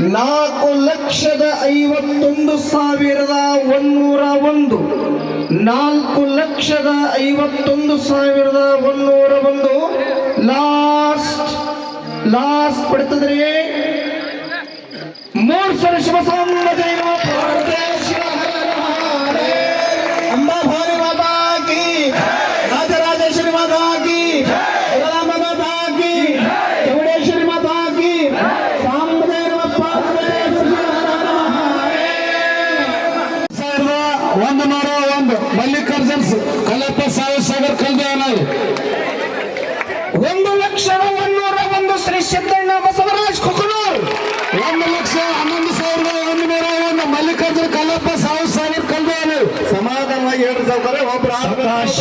ನಾಲ್ಕು ಲಕ್ಷದ ಐವತ್ತೊಂದು ಸಾವಿರದ ಒಂದೂರ ಒಂದು. ನಾಲ್ಕು ಲಕ್ಷದ ಐವತ್ತೊಂದು ಸಾವಿರದ ಒಂದೂರ ಒಂದು. ಲಾಸ್ಟ್ ಲಾಸ್ಟ್ ಪಡ್ತದ್ರಿ. ಮೂರು ಸಲ ಶುಭ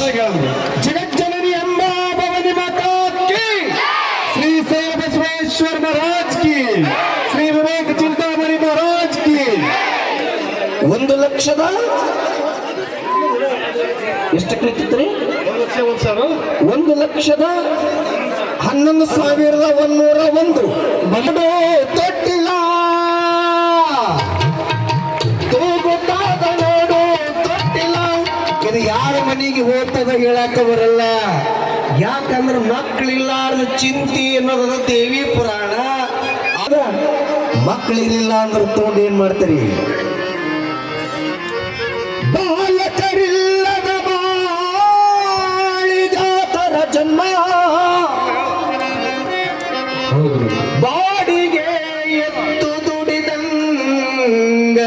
ಒಬ್ಬರು ಜಗಜ್ಜನನಿ ಎಂಬ ಭವನಿ ಮಾತಾ ಕಿ. ಶ್ರೀ ಸೇವ ಬಸವೇಶ್ವರ ಮಹಾರಾಜ್ ಕಿ. ಶ್ರೀ ವಿವೇಕ ಚಿಂತಾಮಣಿ ಮಹಾರಾಜ್ ಕಿ. ಒಂದು ಲಕ್ಷದ ಎಷ್ಟು ನಿಂತಿತ್ರಿ ಒಂದು ಲಕ್ಷದ ಹನ್ನೊಂದು ಸಾವಿರದ ಒಂದೂರ ಒಂದು. ಬರಡು ಹೇಳಕ್ಕ ಬರಲ್ಲ. ಯಾಕಂದ್ರೆ ಮಕ್ಕಳಿಲ್ಲಾರ್ದ ಚಿಂತಿ ಅನ್ನೋದದ ದೇವಿ ಪುರಾಣ. ಆದ ಮಕ್ಕಳಿರಲಿಲ್ಲ ಅಂದ್ರೆ ತಗೊಂಡು ಏನ್ ಮಾಡ್ತೀರಿ? ಬಾಲಕರಿಲ್ಲದ ಬಾಳಿದಾತರ ಜನ್ಮ. ಬಾಡಿಗೆ ಎತ್ತು ದುಡಿದಂಗ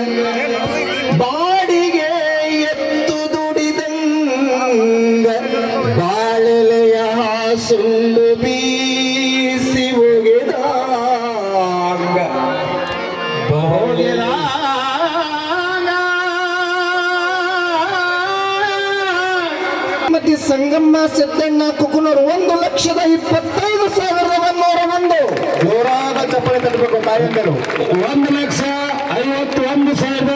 ಸಂಗಮ್ಮ ಸಿದ್ದಣ್ಣ ಕುಕುನೂರು ಒಂದು ಲಕ್ಷದ ಇಪ್ಪತ್ತೈದು ಸಾವಿರದ ಒಂದೂರ ಒಂದು. ಜೋರಾದ ಚಪ್ಪಳೆ ತಟ್ಟಬೇಕು ತಾಯಂದರು ಒಂದು ಲಕ್ಷ ಐವತ್ತು ಒಂದು ಸಾವಿರದ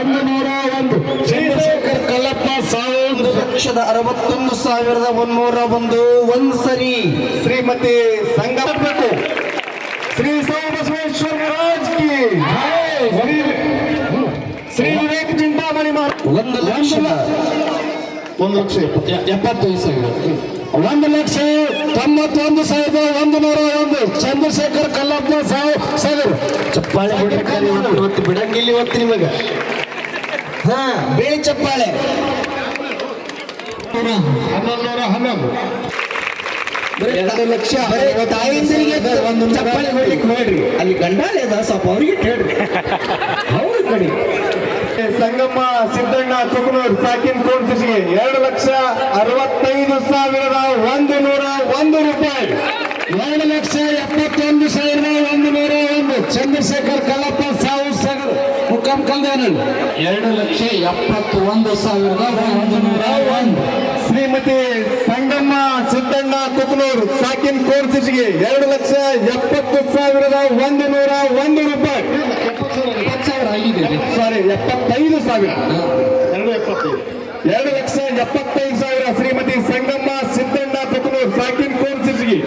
ಒಂದು ನೂರ ಒಂದು. ಚಂದ್ರಶೇಖರ್ ಕಲ್ಲಪ್ಪ ಸಾವಿರದ ಒಂದು ಲಕ್ಷದ ಅರವತ್ತೊಂದು ಸಾವಿರದ ಒಂದೂರ ಒಂದು. ಒಂದು ಸರಿ. ಶ್ರೀಮತಿ ಸಂಘ ಶ್ರೀ ಸೌ ಬಸವೇಶ್ವರ ಕಿ ಶ್ರೀ ವಿವೇಕ್ ಚಿಂತಾಮಣಿ ಒಂದು ಲಕ್ಷದ ಒಂದು ಲಕ್ಷ ಎಪ್ಪತ್ತೈದು ಸಾವಿರ. ಒಂದು ಲಕ್ಷ ತೊಂಬತ್ತೊಂದು ಸಾವಿರದ ಒಂದು ನೂರ ಒಂದು. ಚಂದ್ರಶೇಖರ್ ಕಲ್ಲಪ್ಪ ಸಾವು ಸಾವಿರ ಚಪ್ಪಾಳೆ ಇವತ್ತು ಬಿಡಂಗಿಲ್ಲ ಇವತ್ತು ನಿಮಗೆ. ಹಾ ಬಿಳಿ ಚಪ್ಪಾಳೆ. ಹನ್ನೊಂದು. ನೂರ ಹನ್ನೊಂದು ಎರಡು ಲಕ್ಷ ತಾಯಿಂದರಿಗೆ ಒಂದು ಚಪ್ಪಾಳೆ ಹೋಗ್ಲಿಕ್ಕೆ ಹೇಳ್ರಿ. ಅಲ್ಲಿ ಗಂಡಾಲೆ ಸ್ವಲ್ಪ ಅವ್ರಿಗೆ ಕೇಳ್ರಿ. ಅವ್ರ ಕಡೆ ಸಂಗಮ್ಮ ಸಿದ್ದಣ್ಣ ಕುಕನೂರ್ ಸಾಕಿನ್ ಕೋರ್ಸಿಗೆ ಎರಡು ಲಕ್ಷ ಅರವತ್ತೈದು ಸಾವಿರದ ಒಂದು ನೂರ ಒಂದು ರೂಪಾಯಿ. ಎರಡು ಲಕ್ಷ ಎಪ್ಪತ್ತೊಂದು ಸಾವಿರದ ಒಂದು ನೂರ ಒಂದು. ಚಂದ್ರಶೇಖರ್ ಕಲ್ಲಪ್ಪ ಸಾವು ಸಾಗರ್. ಮುಖಂ ಕಲ್ದೇನ ಎರಡು ಲಕ್ಷ ಎಪ್ಪತ್ತು ಒಂದು ಸಾವಿರದ ಒಂದು ನೂರ ಒಂದು. ಶ್ರೀಮತಿ ಸಂಗಮ್ಮ ಸಿದ್ದಣ್ಣ ಕುಕನೂರ್ ಸಾಕಿನ್ ಕೋರ್ಸಿಗೆ ಎರಡು ಲಕ್ಷ ಎಪ್ಪತ್ತು ಸಾವಿರದ ಒಂದು ನೂರ ಒಂದು ರೂಪಾಯಿ ಎಪ್ಪತ್ತು ಸಾವಿರ ಆಗಿದೆ ಸಾರಿ ಎಪ್ಪತ್ತೈದು ಸಾವಿರ. ಎರಡು ಎಪ್ಪತ್ತೈದು. ಎರಡು ಲಕ್ಷ ಎಪ್ಪತ್ತೈದು ಸಾವಿರ ಶ್ರೀಮತಿ ಸಂಗಮ್ಮ ಸಿದ್ದಣ್ಣ ಕುಕನೂರ್ ಸಾಕಿನ್ ಕೋರ್ಸಿಗೆ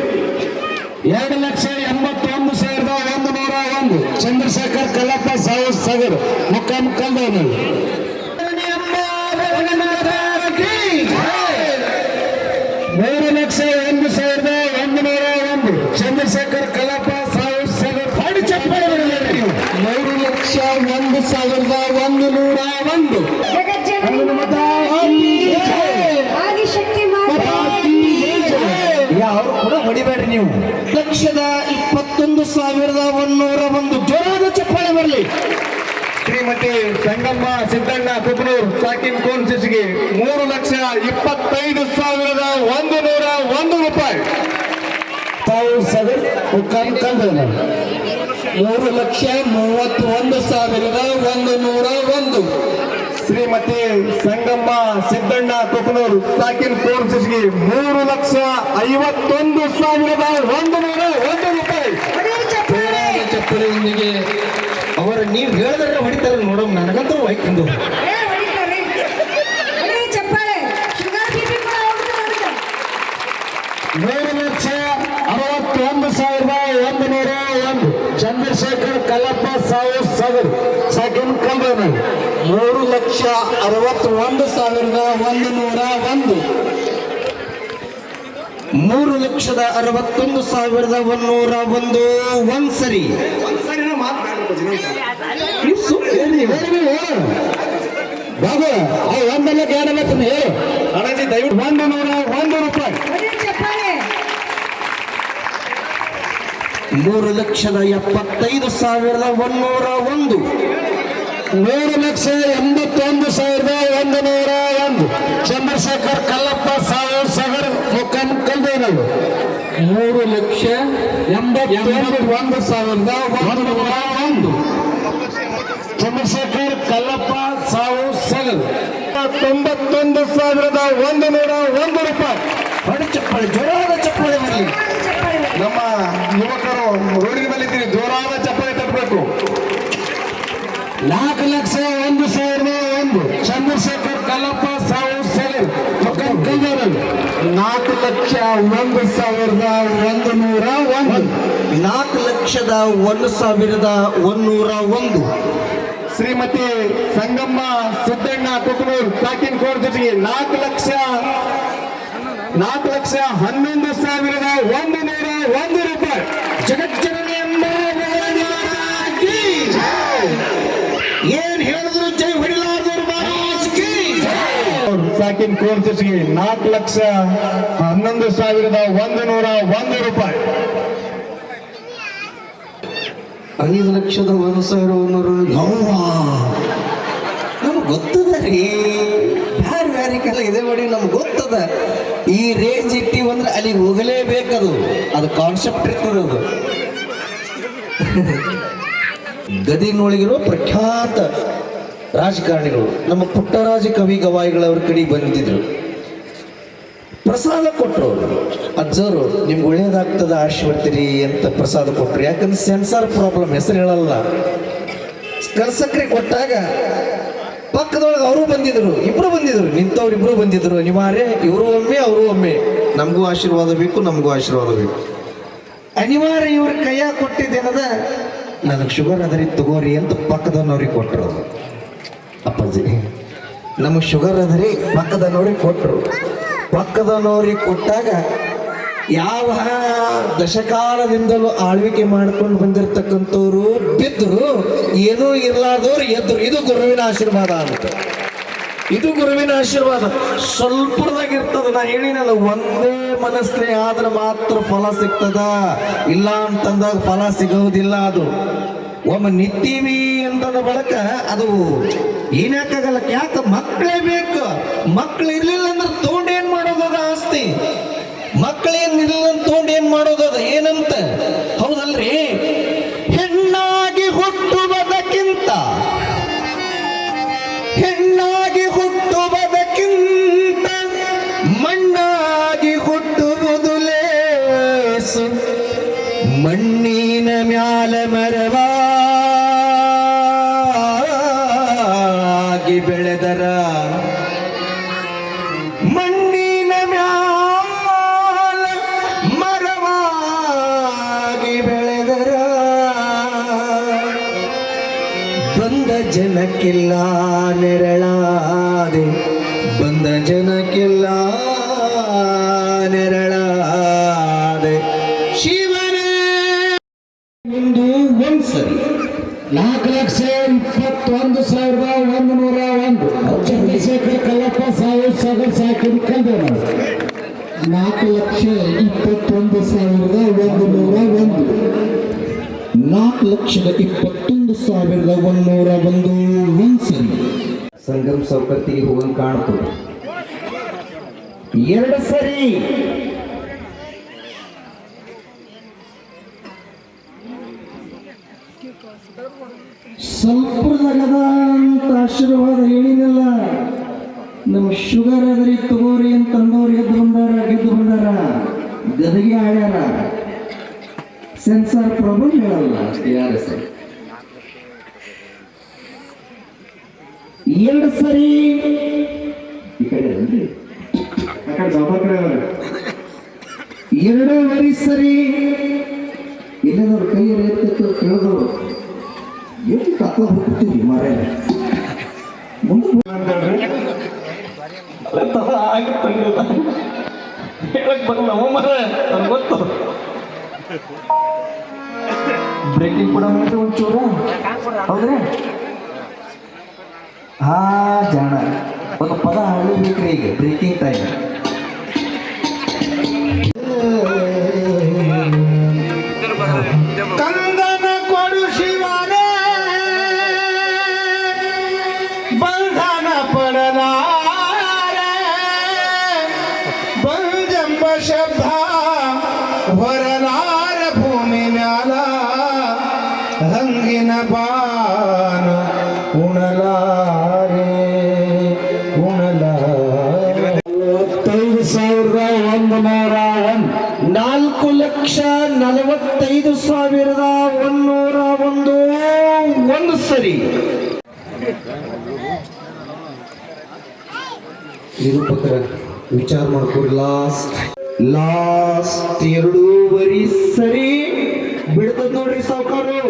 ಎರಡು ಲಕ್ಷ ಎಂಬತ್ತೊಂದು ಸಾವಿರದ ಒಂದು ನೂರ ಒಂದು. ಚಂದ್ರಶೇಖರ್ ಕಲ್ಲಪ್ಪ ಸಾವು ಸಾವಿರ ಮುಖಾಮ್ ಕಲ್ದವನಲ್ಲಿ ಮೂರು ಲಕ್ಷ ಒಂದು ಸಾವಿರದ ಒಂದು ನೂರ ಒಂದು. ಚಂದ್ರಶೇಖರ್ ಕಲ್ಲಪ್ಪ ಸಾವು ಸಾಗರ್ ಪಾಡಿ ಚಪ್ಪಾಳೆ ಹೊಡೆದಿರಿ ನೀವು. ಮೂರು ಲಕ್ಷ ಒಂದು ಸಾವಿರದ ಒಂದು ನೂರ ಒಂದು. ಯಾರು ಕೂಡ ಹೊಡಿಬೇಡ್ರಿ ನೀವು. ಲಕ್ಷದ ಇಪ್ಪತ್ತೊಂದು ಸಾವಿರದ ಒಂದೂರ ಒಂದು. ಜೋರಾದ ಚಪ್ಪಾಳೆ ಬರಲಿ. ಶ್ರೀಮತಿ ಸಂಗಮ್ಮ ಸಿದ್ದಣ್ಣ ಕುಬ್ನೂರ್ ಸಾಕಿನ್ ಕೋನ್ಸಿಸ್ಗೆ ಮೂರು ಲಕ್ಷ ಇಪ್ಪತ್ತೈದು ಸಾವಿರದ ಒಂದು ನೂರ ಒಂದು ರೂಪಾಯಿ. ಮುಖಾನ್ ಕಂದನ ಮೂರು ಲಕ್ಷ ಮೂವತ್ತೊಂದು ಸಾವಿರದ ಒಂದು ನೂರ ಒಂದು. ಶ್ರೀಮತಿ ಸಂಗಮ್ಮ ಸಿದ್ದಣ್ಣ ಕುಕನೂರ್ ಸಾಕಿನ್ ಕೋರ್ಸಸ್ಗೆ ಮೂರು ಲಕ್ಷ ಐವತ್ತೊಂದು ಸಾವಿರದ ಒಂದು ನೂರ ಒಂದು ರೂಪಾಯಿ ಅವರ ನೀವು ಹೇಳಿದ್ರೆ ಹೊಡಿತಾರೆ ನೋಡಮ್ ನನಗಂತೂ ವೈಕಂದು ಏ ಹೊಡಿತಾರೆ ಹೊಡಿ ಚಪ್ಪಾಳೆ ಶುಗರ್ ಬಿಪಿ ಕೂಡ ಹೋಗುತ್ತೆ ನೋಡಿದ್ರೆ ಮೂರು ಲಕ್ಷ ಅರವತ್ತೊಂದು ಸಾವಿರದ ಒಂದು ನೂರ ಒಂದು ಚಂದ್ರಶೇಖರ್ ಚಂದ್ರಶೇಖರ್ ಕಲ್ಲಪ್ಪ ಸಾವು ಸಗರ್ ಸೆಕೆಂಡ್ ಕಂಬನ ಮೂರು ಲಕ್ಷ ಅರವತ್ತೊಂದು ಸಾವಿರದ ಒಂದು ನೂರ ಒಂದು. ಮೂರು ಲಕ್ಷದ ಅರವತ್ತೊಂದು ಸಾವಿರದ ಒಂದೂರ ಒಂದು ಒಂದ್ ಸರಿ. ಬಾಬು ಒಂದಲ್ಲ ಹೇಳು. ದಯವಿಟ್ಟು ಒಂದು ನೂರ ಒಂದು ರೂಪಾಯಿ. ಮೂರು ಲಕ್ಷದ ಎಪ್ಪತ್ತೈದು ಸಾವಿರದ ಒಂದೂರ ಒಂದು. ಮೂರು ಲಕ್ಷ ಎಂಬತ್ತೊಂದು ಸಾವಿರದ ಒಂದು ನೂರ ಒಂದು. ಚಂದ್ರಶೇಖರ್ ಕಲ್ಲಪ್ಪ ಸಾವು ಸಗರ್ ಮುಖಂ ಕಲ್ದೇನಲ್ಲು ಮೂರು ಲಕ್ಷ ಎಂಬತ್ತೊಂದು ಒಂದು ಸಾವಿರದ ಒಂದು ನೂರ ಒಂದು. ಚಂದ್ರಶೇಖರ್ ಕಲ್ಲಪ್ಪ ಸಾವು ಸಗರ್ ತೊಂಬತ್ತೊಂದು ಸಾವಿರದ ಒಂದು ನೂರ ಒಂದು ರೂಪಾಯಿ ಜೋರಾದ ಚಪ್ಪಾಳೆ ಬರಲಿ ಚಪ್ಪಾಳೆ ಹೊಡಿ. ನಮ್ಮ ಯುವಕರು ರೋಡಿನ ಮೇಲೆ ಇದ್ದೀರಿ ಜೋರಾದ ಚಪ್ಪಾಳೆ ತಟ್ಟಬೇಕು ನಾಲ್ಕು ಲಕ್ಷ ಒಂದು ಸಾವಿರದ ಒಂದು. ಚಂದ್ರಶೇಖರ್ ಕಲ್ಲಪ್ಪ ಸಾವು ಸೆಲೆರ್ ನಾಲ್ಕು ಲಕ್ಷ ಒಂದು ಸಾವಿರದ ಒಂದು ನೂರ ಒಂದು. ನಾಲ್ಕು ಲಕ್ಷದ ಒಂದು ಸಾವಿರದ ಒಂದೂರ ಒಂದು. ಶ್ರೀಮತಿ ಸಂಗಮ್ಮ ಸಿದ್ದಣ್ಣ ಕುಕನೂರ್ ಪ್ಯಾಕಿಂಗ್ ಕೋರ್ ಜೊತೆಗೆ ನಾಲ್ಕು ಲಕ್ಷ ನಾಲ್ಕು ಲಕ್ಷ ಹನ್ನೊಂದು ಸಾವಿರದ ಒಂದು ನೂರ ಒಂದು ರೂಪಾಯಿ. ಜಗಜ್ಜನನಿ ಸಾಕಿನ್ ಕೋರ್ಸಿಗೆ ಜೊತೆಗೆ ನಾಲ್ಕು ಲಕ್ಷ ಹನ್ನೊಂದು ಸಾವಿರದ ಒಂದು ನೂರ ಒಂದು ರೂಪಾಯಿ. ಐದು ಲಕ್ಷದ ಒಂದು ಸಾವಿರ ಒಂದೂರು ಯವ್ವ. ನಮ್ಗೆ ಗೊತ್ತದ ರೀ. ಬ್ಯಾರೆ ಬ್ಯಾರಿಕೆಲ್ಲ ಇದೆ ಮಾಡಿ ನಮ್ಗೆ ಗೊತ್ತದ. ಈ ರೇಂಜ್ ಇಟ್ಟಿವಂದ್ರೆ ಅಲ್ಲಿಗೆ ಹೋಗಲೇಬೇಕದು. ಅದು ಕಾನ್ಸೆಪ್ಟ್ ಇರ್ತದೆ ಅದು. ಗದಿನೊಳಗಿರೋ ಪ್ರಖ್ಯಾತ ರಾಜಕಾರಣಿಗಳು, ನಮ್ಮ ಪುಟ್ಟರಾಜ ಕವಿ ಗವಾಯಿಗಳವ್ರ ಕಡೆಗೆ ಬಂದಿದ್ರು. ಪ್ರಸಾದ ಕೊಟ್ಟರು ಅವರು. ಅಜ್ಜರು, ನಿಮ್ಗೆ ಒಳ್ಳೇದಾಗ್ತದ ಆಶೀರ್ವರ್ತಿರಿ ಅಂತ ಪ್ರಸಾದ ಕೊಟ್ಟರು ಯಾಕಂದ್ರೆ ಸೆನ್ಸಾರ್ ಪ್ರಾಬ್ಲಮ್, ಹೆಸರು ಹೇಳಲ್ಲ. ಕರ್ಸಕ್ರೆ ಕೊಟ್ಟಾಗ ಪಕ್ಕದೊಳಗೆ ಅವರು ಬಂದಿದ್ರು, ಇಬ್ರು ಬಂದಿದ್ರು. ನಿಂತವ್ರು ಇಬ್ರು ಬಂದಿದ್ರು. ಅನಿವಾರ್ಯ, ಇವರು ಒಮ್ಮೆ, ಅವರು ಒಮ್ಮೆ. ನಮಗೂ ಆಶೀರ್ವಾದ ಬೇಕು, ನಮಗೂ ಆಶೀರ್ವಾದ ಬೇಕು. ಅನಿವಾರ್ಯ ಇವ್ರ ಕೈಯಾಗ ಕೊಟ್ಟಿದ್ದೇನದ ನನಗೆ ಶುಗರ್ ಅದರಿ ತಗೋರಿ ಅಂತ ಪಕ್ಕದವ್ರಿಗೆ ಕೊಟ್ಟರು ಅಪ್ಪಾಜಿ, ನಮಗೆ ಶುಗರ್ ಅದರಿ ನೋಡಿ ಕೊಟ್ಟರು ನೋರಿ ಕೊಟ್ಟಾಗ ಯಾವ ದಶಕಾಲದಿಂದಲೂ ಆಳ್ವಿಕೆ ಮಾಡ್ಕೊಂಡು ಬಂದಿರತಕ್ಕಂಥವ್ರು ಬಿದ್ದರು ಏನೂ ಇರ್ಲಾರ್ದವ್ರು ಎದ್ರು. ಇದು ಗುರುವಿನ ಆಶೀರ್ವಾದ ಅಂತ. ಇದು ಗುರುವಿನ ಆಶೀರ್ವಾದ. ಸ್ವಲ್ಪದಾಗಿರ್ತದ. ನಾ ಹೇಳಿನಲ್ಲ, ಒಂದೇ ಮನಸ್ಸೇ ಆದ್ರೆ ಮಾತ್ರ ಫಲ ಸಿಗ್ತದ? ಇಲ್ಲ ಅಂತಂದಾಗ ಫಲ ಸಿಗೋದಿಲ್ಲ ಅದು. ಒಮ್ಮೆ ನಿಂತೀವಿ ಅಂತದ ಬಳಕ ಅದು ಏನಾಕಾಗಲ್ಲ. ಯಾಕೆ ಮಕ್ಕಳೇ ಬೇಕು? ಮಕ್ಳು ಇರ್ಲಿಲ್ಲ ಅಂದ್ರೆ ತೊಗೊಂಡು ಏನ್ ಮಾಡೋದು ಅದು ಆಸ್ತಿ? ಮಕ್ಕಳೇನ್ ಇರ್ಲಿಲ್ಲ ಅಂತ ತೊಗೊಂಡು ಏನ್ ಮಾಡೋದು ಅದು? ಏನಂತ? ಹೌದಲ್ರಿ? ಜನಕ್ಕೆಲ್ಲ ನೆರಳಾದೆ, ಬಂದ ಜನಕ್ಕೆಲ್ಲ ನೆರಳಾದೆ. ಶಿವನೇ ಒಂದು ಒಂದ್ಸರಿ ನಾಲ್ಕು ಲಕ್ಷ ಇಪ್ಪತ್ತೊಂದು ಸಾವಿರದ ಒಂದು ನೂರ ಒಂದು. ಚಂದ್ರಶೇಖರ್ ಕಲ್ಲಪ್ಪ ಸಾವು ಸಗರ್ ಸಾಕಿನ ಕಂದ ನಾಲ್ಕು ಲಕ್ಷ ಇಪ್ಪತ್ತೊಂದು ಸಾವಿರದ ಒಂದು ನೂರ ನಾಲ್ಕು ಲಕ್ಷದ ಇಪ್ಪತ್ತೊಂದು ಸಾವಿರದ ಒಂದೂರ ಒಂದು ಒಂದ್ಸರಿ ಸಂಗಮ್ ಸೌಕತ್ತಿಗೆ ಹೋಗಂಗ್ ಕಾಣ್ತದೆ ಎರಡು ಸರಿ. ಸಂಪ್ರದಾಯದ ಅಂತ ಆಶೀರ್ವಾದ ಹೇಳಿನಲ್ಲ ನಮ್ಮ ಶುಗರ್ ಅದ್ರಿ ತಗೋರಿ ಅಂತ ಅಂದವ್ರು ಎದ್ದು ಬಂದಾರ ಗೆದ್ದು ಬಂದಾರ. ಗದಗಿ ಆಳ್ಯಾರ. ಸೆನ್ಸಾರ್ ಪ್ರಾಬ್ಲಮ್ ಹೇಳಲ್ಲ ಯಾರ ಸರಿ ಎರಡು ಸರಿ. ಈ ಕಡೆ ಸರಿ. ಇಲ್ಲದವ್ರ ಕೈ ಎತ್ತಿತ್ತು ಕೇಳಿದವರು ಹಾಕೊಂಡು ಹೋಗ್ತೀವಿ ಮರ? ಹೇಳಕ್ ಬರಲ್ಲ ಮರ. ನನ್ಗೆ ಗೊತ್ತು. ಬ್ರೇಕಿಂಗ್ ಕೂಡ ಮಾಡಿ ಒಂಚೂರ ಹೌದ್ರಿ ಹಾ ಜಾಣ ಒಂದು ಪದ ಹಾಡಲೇಬೇಕ್ರಿ ಈಗ ಬ್ರೇಕಿಂಗ್ ಟೈಮ್ ಕಂದನ ಕೊಡು ಶಿವನೇ ಬಂಧನ ಪಡಲಾರ ಬಂಜಂಬ ಶಬ್ದ ಹೊರಲಾರ ಒಂದು ಸರಿ. ನಿರೂಪಕರ ವಿಚಾರ ಮಾಡ್ಕೊಡಿ ಲಾಸ್ಟ್ ಲಾಸ್ಟ್ ಎರಡೂವರಿ ಸರಿ. ಬಿಡ್ತದ ನೋಡ್ರಿ ಸಾವುಕಾರು.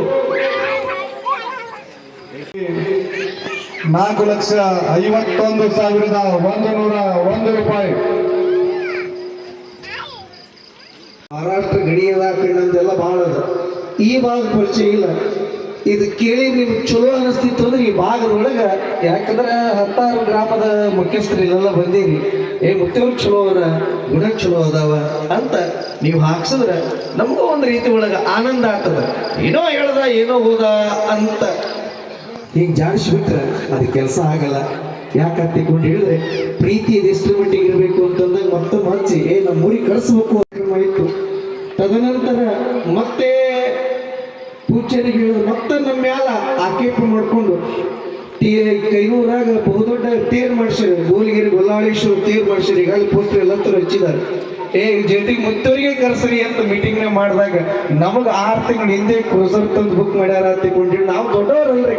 ನಾಲ್ಕು ಲಕ್ಷ ಐವತ್ತೊಂದು ಸಾವಿರದ ಒಂದು ನೂರ ಒಂದು ರೂಪಾಯಿ. ಮಹಾರಾಷ್ಟ್ರ ಗಡಿಯದ ಕಣ್ಣಂದೆಲ್ಲ ಭಾಳ ಅದ. ಈ ಭಾಗ ಪರಿಚಯ ಇಲ್ಲ. ಇದು ಕೇಳಿ ನಿಮ್ಗೆ ಚಲೋ ಅನಿಸ್ತಿತ್ತು ಅಂದ್ರೆ ಈ ಭಾಗದೊಳಗೆ, ಯಾಕಂದ್ರೆ ಹತ್ತಾರು ಗ್ರಾಮದ ಮುಖ್ಯಸ್ಥರು ಇಲ್ಲೆಲ್ಲ ಬಂದೀರಿ ಏ ಮುಖ್ಯವ್ರು ಚಲೋ ಅವರ, ಗುಣ ಚಲೋ ಅದಾವ ಅಂತ ನೀವು ಹಾಕ್ಸಿದ್ರೆ ನಮಗೂ ಒಂದು ರೀತಿ ಒಳಗೆ ಆನಂದ ಆಗ್ತದ. ಏನೋ ಹೇಳ್ದ, ಏನೋ ಹೋದ ಅಂತ. ಈಗ ಜಾಡಿಸ್ಬಿಟ್ರೆ ಅದು ಕೆಲಸ ಆಗಲ್ಲ. ಯಾಕಂತ ಕೊಂಡು ಹೇಳಿದ್ರೆ, ಪ್ರೀತಿ ಎಷ್ಟು ಮಟ್ಟಿಗೆ ಇರಬೇಕು ಅಂತಂದಾಗ ಮತ್ತೊಮ್ಮೆ ಹಚ್ಚಿ ಏ ನಮ್ಮ ಊರಿಗೆ ಕಳಿಸ್ಬೇಕು ಇತ್ತು ತದನಂತರ ಮತ್ತೆ ಹೇಳಿದ್ರು ಮತ್ತೆ ನಮ್ಮ ಮ್ಯಾಲ ಆಕೇಪ ಮಾಡ್ಕೊಂಡು ಟೀ ಕೈನೂರಾಗ ಬಹುದೊಡ್ಡ ತೇರ್ ಮಾಡ್ಸಿರಿ ಗೋಲಿಗಿರಿ ಗೊಲ್ಲಾಳೇಶ್ವರ ತೇರ್ ಈಗ ಅಲ್ಲಿ ಪೋಸ್ಟರ್ ಎಲ್ಲ ಹಚ್ಚಿದ್ದಾರೆ. ಏ ಜೊತೆಗೆ ಮುತ್ತವರಿಗೆ ಕರ್ಸರಿ ಅಂತ ಮೀಟಿಂಗ್ನ ಮಾಡಿದಾಗ ನಮಗೆ ಆರು ತಿಂಗಳ ಹಿಂದೆ ಕ್ರೂಸರ್ ತಂದು ಬುಕ್ ಮಾಡ್ಯಾರ ಅಂತ ಕೊಂಡಿವಿ ನಾವು ದೊಡ್ಡವರಲ್ರಿ.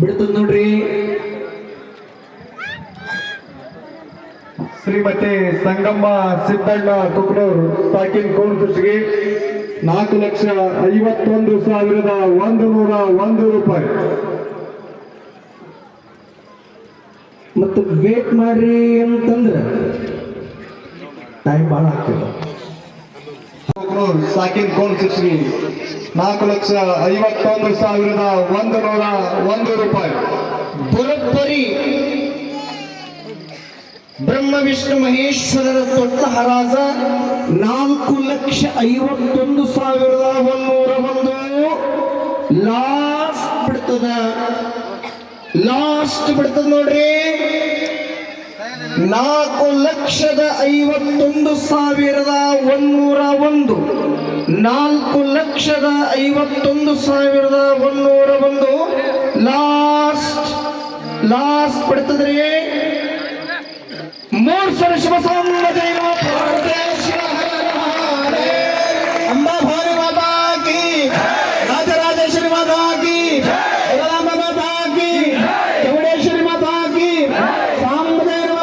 ಬಿಡ್ತದ ನೋಡ್ರಿ. ಶ್ರೀಮತಿ ಸಂಗಮ್ಮ ಸಿದ್ದಣ್ಣ ಕುಕ್ನೂರ್, ಸಾಕಿನ್ ಕೃಷಿಗೆ ನಾಲ್ಕು ಲಕ್ಷ ಐವತ್ತೊಂದು ಸಾವಿರದ ಒಂದು ನೂರ ಒಂದು ರೂಪಾಯಿ. ಮತ್ತು ವೇಟ್ ಮಾಡ್ರಿ ಅಂತಂದ್ರೆ ಟೈಮ್ ಭಾಳ ಆಗ್ತದೆ. ಸಾಕಿನ್ ಸಾಕಿನ್ ಸಿಕ್ಸ್ರಿ ನಾಲ್ಕು ಲಕ್ಷ ಐವತ್ತೊಂದು ಸಾವಿರದ ಒಂದು ನೂರ ಒಂದು ರೂಪಾಯಿ. ಬರೋಬ್ಬರಿ ಬ್ರಹ್ಮ, ವಿಷ್ಣು, ಮಹೇಶ್ವರರ ದೊಡ್ಡ ಹರಾಜ ನಾಲ್ಕು ಲಕ್ಷ ಐವತ್ತೊಂದು ಸಾವಿರದ ಒಂದೂರ ಒಂದು. ಲಾಸ್ಟ್ ಬಿಡ್ತದ. ಲಾಸ್ಟ್ ಬಿಡ್ತದ ನೋಡ್ರಿ. ನಾಲ್ಕು ಲಕ್ಷದ ಐವತ್ತೊಂದು ಸಾವಿರದ ಒಂದೂರ ಒಂದು. ನಾಲ್ಕು ಲಕ್ಷದ ಐವತ್ತೊಂದು ಸಾವಿರದ ಒಂದೂರ ಒಂದು. ಲಾಸ್ಟ್ ಲಾಸ್ಟ್ ಬಿಡ್ತದ್ರಿ. ಮೂರು ಸಲ ಶುಭ ಸಂಬಂಧ ಅಂಬಾ ಭಾರಿ ಮಾತಾ ಕಿ ರಾಜರಾಜೇಶ್ವರಿ ಮಾತಾ ಕಿ ರಾಮ ಮಾತಾ ಕಿ ಚೌಡೇಶ್ವರಿ ಮಾತಾ ಕಿ ಸಾಂಬದೇವ